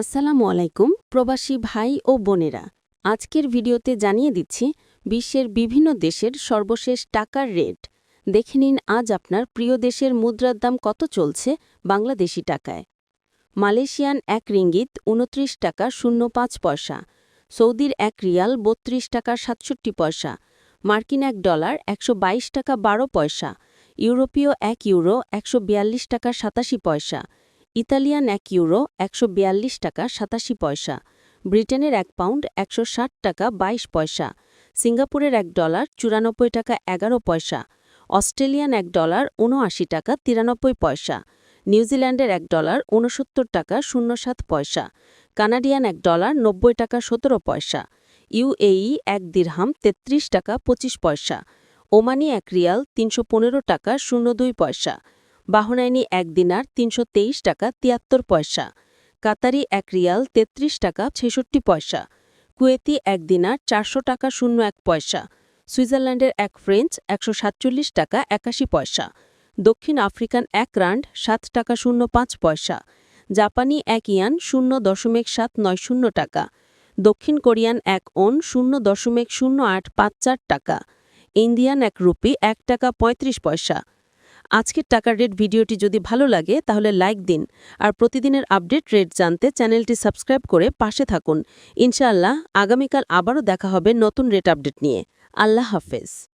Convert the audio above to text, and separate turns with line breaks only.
আসসালামু আলাইকুম, প্রবাসী ভাই ও বোনেরা। আজকের ভিডিওতে জানিয়ে দিচ্ছি, বিশ্বের বিভিন্ন দেশের সর্বশেষ টাকার রেট। দেখে নিন, আজ আপনার প্রিয় দেশের মুদ্রার দাম কত চলছে বাংলাদেশি টাকায়। মালয়েশিয়ান এক রিঙ্গিত উনত্রিশ টাকা শূন্য পাঁচ পয়সা, সৌদির এক রিয়াল বত্রিশ টাকা সাতষট্টি পয়সা, মার্কিন এক ডলার একশো বাইশ টাকা বারো পয়সা, ইউরোপীয় এক ইউরো একশো বিয়াল্লিশ টাকা সাতাশি পয়সা ইতালিয়ান এক ইউরো, একশো টাকা, সাতাশি পয়সা। ব্রিটেনের এক পাউন্ড, একশো ষাট টাকা ২২ পয়সা। সিঙ্গাপুরের এক ডলার, চুরানব্বই টাকা, এগারো পয়সা। অস্ট্রেলিয়ান এক ডলার উনআশি টাকা, তিরানব্বই পয়সা। নিউজিল্যান্ডের এক ডলার উনসত্তর টাকা, শূন্য সাত পয়সা। কানাডিয়ান এক ডলার, নব্বই টাকা, সতেরো পয়সা। ইউএই এক দিরহাম ৩৩ টাকা ২৫ পয়সা। ওমানি এক রিয়াল, তিনশো পনেরো টাকা, শূন্য দুই পয়সা। বাহরাইনি এক দিনার তিনশো তেইশ টাকা তিয়াত্তর পয়সা। কাতারি এক রিয়াল ৩৩ টাকা ছেষট্টি পয়সা। কুয়েতি এক দিনার চারশো টাকা শূন্য এক পয়সা। সুইজারল্যান্ডের এক ফ্রেঞ্চ একশো সাতচল্লিশ টাকা একাশি পয়সা। দক্ষিণ আফ্রিকান এক রান্ড সাত টাকা শূন্য পাঁচ পয়সা। জাপানি এক ইয়ান শূন্য দশমিক সাত নয় শূন্য টাকা। দক্ষিণ কোরিয়ান এক ওন শূন্য দশমিক শূন্য আট পাঁচ চার টাকা। ইন্ডিয়ান এক রুপি এক টাকা পঁয়ত্রিশ পয়সা। আজকের টাকার রেট ভিডিওটি যদি ভালো লাগে, তাহলে লাইক দিন। আর প্রতিদিনের আপডেট রেট জানতে চ্যানেলটি সাবস্ক্রাইব করে পাশে থাকুন। ইনশাআল্লাহ, আগামীকাল আবারও দেখা হবে নতুন রেট আপডেট নিয়ে। আল্লাহ হাফেজ।